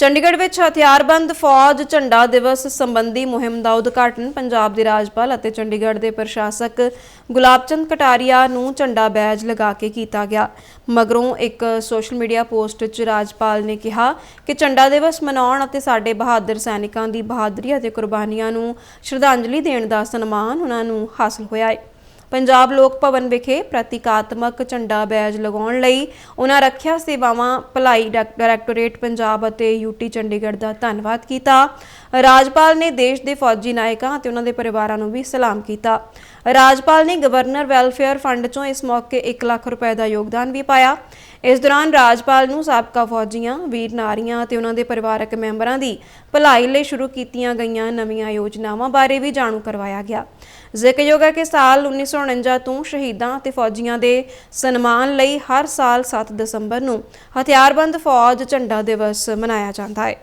ਚੰਡੀਗੜ੍ਹ ਵਿੱਚ ਹਥਿਆਰਬੰਦ ਫੌਜ ਝੰਡਾ ਦਿਵਸ ਸੰਬੰਧੀ ਮੁਹਿੰਮ ਦਾ ਉਦਘਾਟਨ ਪੰਜਾਬ ਦੇ ਰਾਜਪਾਲ ਅਤੇ ਚੰਡੀਗੜ੍ਹ ਦੇ ਪ੍ਰਸ਼ਾਸਕ ਗੁਲਾਬਚੰਦ ਕਟਾਰੀਆ ਨੂੰ ਝੰਡਾ ਬੈਜ ਲਗਾ ਕੇ ਕੀਤਾ ਗਿਆ। ਮਗਰੋਂ ਇੱਕ ਸੋਸ਼ਲ ਮੀਡੀਆ ਪੋਸਟ 'ਚ ਰਾਜਪਾਲ ਨੇ ਕਿਹਾ ਕਿ ਝੰਡਾ ਦਿਵਸ ਮਨਾਉਣ ਅਤੇ ਸਾਡੇ ਬਹਾਦਰ ਸੈਨਿਕਾਂ ਦੀ ਬਹਾਦਰੀ ਅਤੇ ਕੁਰਬਾਨੀਆਂ ਨੂੰ ਸ਼ਰਧਾਂਜਲੀ ਦੇਣ ਦਾ ਸਨਮਾਨ ਉਹਨਾਂ ਨੂੰ ਹਾਸਲ ਹੋਇਆ ਹੈ ਪੰਜਾਬ ਲੋਕ ਭਵਨ ਵਿਖੇ ਪ੍ਰਤੀਕਾਤਮਕ ਝੰਡਾ ਬੈਜ ਲਗਾਉਣ ਲਈ ਉਹਨਾਂ ਰੱਖਿਆ ਸੇਵਾਵਾਂ, ਭਲਾਈ ਡਾਇਰੈਕ- ਡਾਇਰੈਕਟੋਰੇਟ ਪੰਜਾਬ ਅਤੇ ਯੂਟੀ ਚੰਡੀਗੜ੍ਹ ਦਾ ਧੰਨਵਾਦ ਕੀਤਾ। ਰਾਜਪਾਲ ਨੇ ਦੇਸ਼ ਦੇ ਫੌਜੀ ਨਾਇਕਾਂ ਅਤੇ ਉਹਨਾਂ ਦੇ ਪਰਿਵਾਰਾਂ ਨੂੰ ਵੀ ਸਲਾਮ ਕੀਤਾ। ਰਾਜਪਾਲ ਨੇ ਗਵਰਨਰ ਵੈਲਫੇਅਰ ਫੰਡ ਚੋਂ ਇਸ ਮੌਕੇ 1 ਲੱਖ ਰੁਪਏ ਦਾ ਯੋਗਦਾਨ ਵੀ ਪਾਇਆ। ਇਸ ਦੌਰਾਨ ਰਾਜਪਾਲ ਨੂੰ ਸਾਬਕਾ ਫੌਜੀਆਂ, ਵੀਰ ਨਾਰੀਆਂ ਅਤੇ ਉਹਨਾਂ ਦੇ ਪਰਿਵਾਰਕ ਮੈਂਬਰਾਂ ਦੀ ਭਲਾਈ ਲਈ ਸ਼ੁਰੂ ਕੀਤੀਆਂ ਗਈਆਂ ਨਵੀਆਂ ਯੋਜਨਾਵਾਂ ਬਾਰੇ ਵੀ ਜਾਣੂ ਕਰਵਾਇਆ ਗਿਆ। ਜ਼ਿਕਰਯੋਗ ਹੈ ਕਿ ਸਾਲ 1949 ਤੋਂ ਸ਼ਹੀਦਾਂ ਅਤੇ ਫੌਜੀਆਂ ਦੇ ਸਨਮਾਨ ਲਈ ਹਰ ਸਾਲ 7 ਦਸੰਬਰ ਨੂੰ ਹਥਿਆਰਬੰਦ ਫੌਜ ਝੰਡਾ ਦਿਵਸ ਮਨਾਇਆ ਜਾਂਦਾ ਹੈ।